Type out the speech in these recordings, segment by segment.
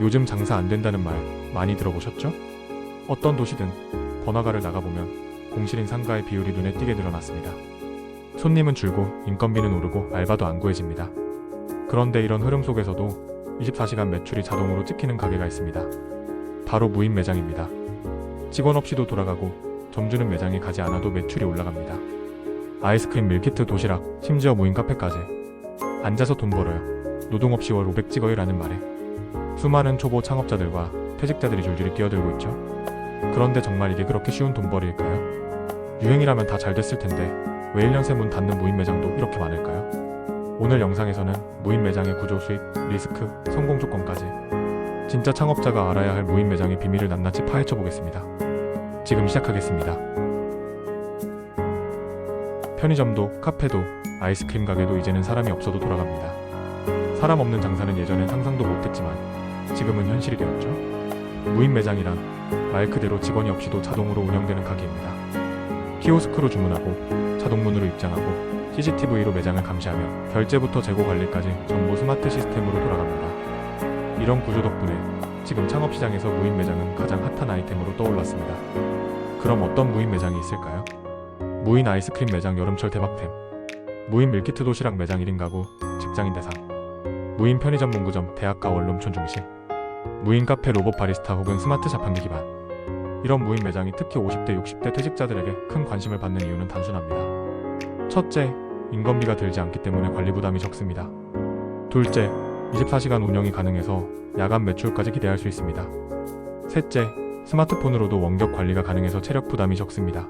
요즘 장사 안 된다는 말 많이 들어보셨죠? 어떤 도시든 번화가를 나가보면 공실인 상가의 비율이 눈에 띄게 늘어났습니다. 손님은 줄고 인건비는 오르고 알바도 안 구해집니다. 그런데 이런 흐름 속에서도 24시간 매출이 자동으로 찍히는 가게가 있습니다. 바로 무인 매장입니다. 직원 없이도 돌아가고 점주는 매장에 가지 않아도 매출이 올라갑니다. 아이스크림, 밀키트, 도시락, 심지어 무인 카페까지 앉아서 돈 벌어요. 노동 없이 월 500 찍어요라는 말에 수많은 초보 창업자들과 퇴직자들이 줄줄이 뛰어들고 있죠. 그런데 정말 이게 그렇게 쉬운 돈벌이일까요? 유행이라면 다 잘 됐을 텐데 왜 1년 새 문 닫는 무인 매장도 이렇게 많을까요? 오늘 영상에서는 무인 매장의 구조 수익, 리스크, 성공 조건까지 진짜 창업자가 알아야 할 무인 매장의 비밀을 낱낱이 파헤쳐 보겠습니다. 지금 시작하겠습니다. 편의점도, 카페도, 아이스크림 가게도 이제는 사람이 없어도 돌아갑니다. 사람 없는 장사는 예전엔 상상도 못했지만 지금은 현실이 되었죠. 무인 매장이란 말 그대로 직원이 없이도 자동으로 운영되는 가게입니다. 키오스크로 주문하고 자동문으로 입장하고 CCTV로 매장을 감시하며 결제부터 재고 관리까지 전부 스마트 시스템으로 돌아갑니다. 이런 구조 덕분에 지금 창업시장에서 무인 매장은 가장 핫한 아이템으로 떠올랐습니다. 그럼 어떤 무인 매장이 있을까요? 무인 아이스크림 매장 여름철 대박템 무인 밀키트 도시락 매장 1인 가구 직장인 대상 무인 편의점 문구점 대학가 원룸촌 중심 무인 카페 로봇 바리스타 혹은 스마트 자판기 기반 이런 무인 매장이 특히 50대 60대 퇴직자들에게 큰 관심을 받는 이유는 단순합니다. 첫째, 인건비가 들지 않기 때문에 관리 부담이 적습니다. 둘째, 24시간 운영이 가능해서 야간 매출까지 기대할 수 있습니다. 셋째, 스마트폰으로도 원격 관리가 가능해서 체력 부담이 적습니다.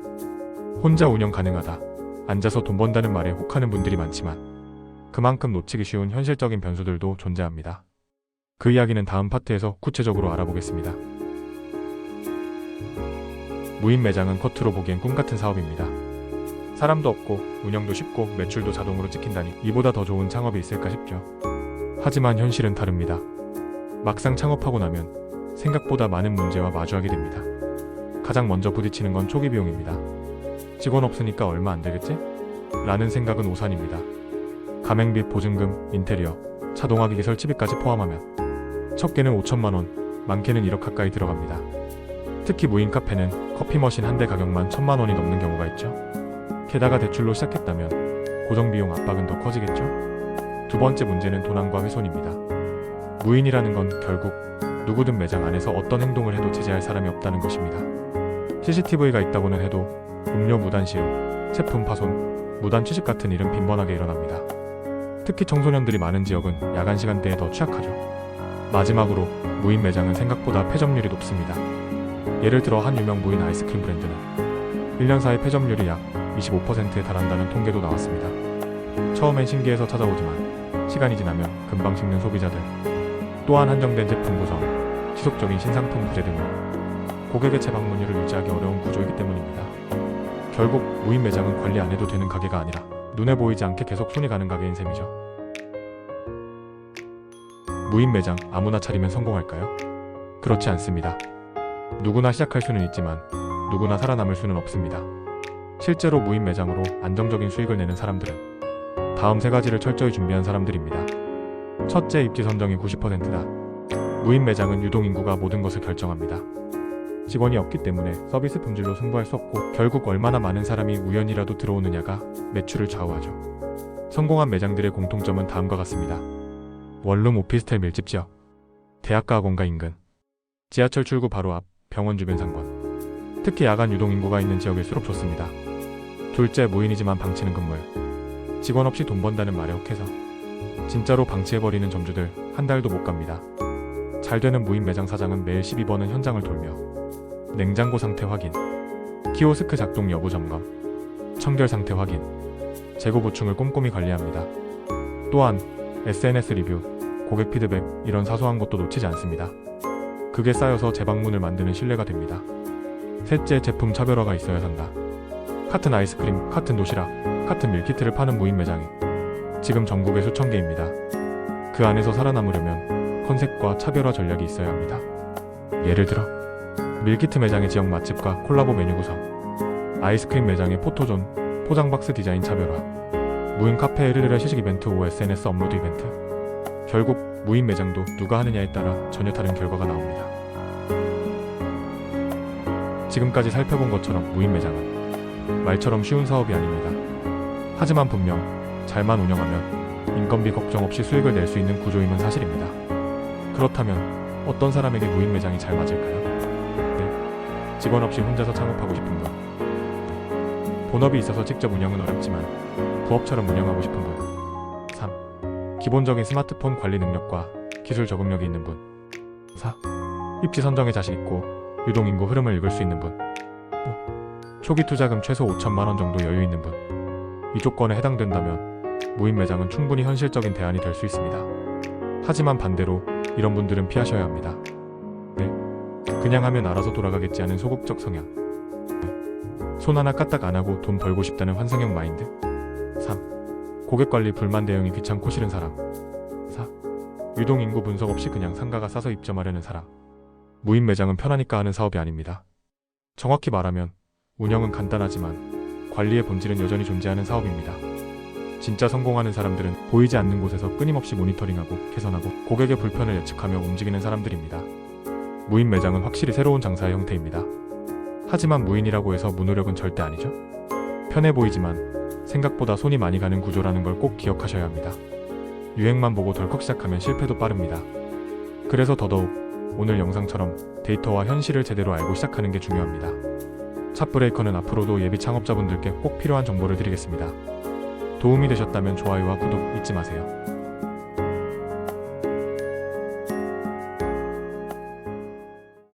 혼자 운영 가능하다. 앉아서 돈 번다는 말에 혹하는 분들이 많지만 그만큼 놓치기 쉬운 현실적인 변수들도 존재합니다. 그 이야기는 다음 파트에서 구체적으로 알아보겠습니다. 무인 매장은 겉으로 보기엔 꿈 같은 사업입니다. 사람도 없고 운영도 쉽고 매출도 자동으로 찍힌다니 이보다 더 좋은 창업이 있을까 싶죠. 하지만 현실은 다릅니다. 막상 창업하고 나면 생각보다 많은 문제와 마주하게 됩니다. 가장 먼저 부딪히는 건 초기 비용입니다. 직원 없으니까 얼마 안 되겠지? 라는 생각은 오산입니다. 가맹비, 보증금, 인테리어, 자동화기기 설치비까지 포함하면 적게는 5천만 원, 많게는 1억 가까이 들어갑니다. 특히 무인 카페는 커피 머신 한 대 가격만 천만 원이 넘는 경우가 있죠. 게다가 대출로 시작했다면 고정 비용 압박은 더 커지겠죠. 두 번째 문제는 도난과 훼손입니다. 무인이라는 건 결국 누구든 매장 안에서 어떤 행동을 해도 제재할 사람이 없다는 것입니다. CCTV가 있다고는 해도 음료 무단使用, 제품 파손, 무단 취식 같은 일은 빈번하게 일어납니다. 특히 청소년들이 많은 지역은 야간 시간대에 더 취약하죠. 마지막으로 무인 매장은 생각보다 폐점률이 높습니다. 예를 들어 한 유명 무인 아이스크림 브랜드는 1년 사이 폐점률이 약 25%에 달한다는 통계도 나왔습니다. 처음엔 신기해서 찾아오지만 시간이 지나면 금방 식는 소비자들, 또한 한정된 제품 구성, 지속적인 신상품 부재 등으로 고객의 재방문율을 유지하기 어려운 구조이기 때문입니다. 결국 무인 매장은 관리 안 해도 되는 가게가 아니라 눈에 보이지 않게 계속 손이 가는 가게인 셈이죠. 무인 매장 아무나 차리면 성공할까요? 그렇지 않습니다. 누구나 시작할 수는 있지만 누구나 살아남을 수는 없습니다. 실제로 무인 매장으로 안정적인 수익을 내는 사람들은 다음 세 가지를 철저히 준비한 사람들입니다. 첫째, 입지 선정이 90%다. 무인 매장은 유동 인구가 모든 것을 결정합니다. 직원이 없기 때문에 서비스 품질로 승부할 수 없고 결국 얼마나 많은 사람이 우연이라도 들어오느냐가 매출을 좌우하죠. 성공한 매장들의 공통점은 다음과 같습니다. 원룸 오피스텔 밀집 지역, 대학가 학원가 인근, 지하철 출구 바로 앞, 병원 주변 상권. 특히 야간 유동 인구가 있는 지역일수록 좋습니다. 둘째, 무인이지만 방치는 건물. 직원 없이 돈 번다는 말에 혹해서 진짜로 방치해버리는 점주들 한 달도 못 갑니다. 잘 되는 무인 매장 사장은 매일 12번은 현장을 돌며 냉장고 상태 확인, 키오스크 작동 여부 점검, 청결 상태 확인, 재고 보충을 꼼꼼히 관리합니다. 또한 SNS 리뷰, 고객 피드백 이런 사소한 것도 놓치지 않습니다. 그게 쌓여서 재방문을 만드는 신뢰가 됩니다. 셋째, 제품 차별화가 있어야 산다. 카튼 아이스크림, 카튼 도시락, 카튼 밀키트를 파는 무인 매장이 지금 전국에 수천 개입니다. 그 안에서 살아남으려면 컨셉과 차별화 전략이 있어야 합니다. 예를 들어 밀키트 매장의 지역 맛집과 콜라보 메뉴 구성, 아이스크림 매장의 포토존, 포장 박스 디자인 차별화, 무인 카페 에르르 시식 이벤트 오 SNS 업로드 이벤트. 결국 무인 매장도 누가 하느냐에 따라 전혀 다른 결과가 나옵니다. 지금까지 살펴본 것처럼 무인 매장은 말처럼 쉬운 사업이 아닙니다. 하지만 분명 잘만 운영하면 인건비 걱정 없이 수익을 낼 수 있는 구조임은 사실입니다. 그렇다면 어떤 사람에게 무인 매장이 잘 맞을까요? 네. 직원 없이 혼자서 창업하고 싶은 분. 본업이 있어서 직접 운영은 어렵지만 부업처럼 운영하고 싶은 분. 3. 기본적인 스마트폰 관리 능력과 기술 적응력이 있는 분. 4. 입지 선정에 자신 있고 유동인구 흐름을 읽을 수 있는 분. 5. 초기 투자금 최소 5천만 원 정도 여유 있는 분. 이 조건에 해당된다면 무인 매장은 충분히 현실적인 대안이 될 수 있습니다. 하지만 반대로 이런 분들은 피하셔야 합니다. 네. 그냥 하면 알아서 돌아가겠지 하는 소극적 성향. 네. 손 하나 까딱 안 하고 돈 벌고 싶다는 환상형 마인드. 3. 고객 관리 불만 대응이 귀찮고 싫은 사람. 4. 유동 인구 분석 없이 그냥 상가가 싸서 입점하려는 사람. 무인 매장은 편하니까 하는 사업이 아닙니다. 정확히 말하면 운영은 간단하지만 관리의 본질은 여전히 존재하는 사업입니다. 진짜 성공하는 사람들은 보이지 않는 곳에서 끊임없이 모니터링하고 개선하고 고객의 불편을 예측하며 움직이는 사람들입니다. 무인 매장은 확실히 새로운 장사의 형태입니다. 하지만 무인이라고 해서 무노력은 절대 아니죠. 편해 보이지만 생각보다 손이 많이 가는 구조라는 걸 꼭 기억하셔야 합니다. 유행만 보고 덜컥 시작하면 실패도 빠릅니다. 그래서 더더욱 오늘 영상처럼 데이터와 현실을 제대로 알고 시작하는 게 중요합니다. 찻브레이커는 앞으로도 예비 창업자분들께 꼭 필요한 정보를 드리겠습니다. 도움이 되셨다면 좋아요와 구독 잊지 마세요.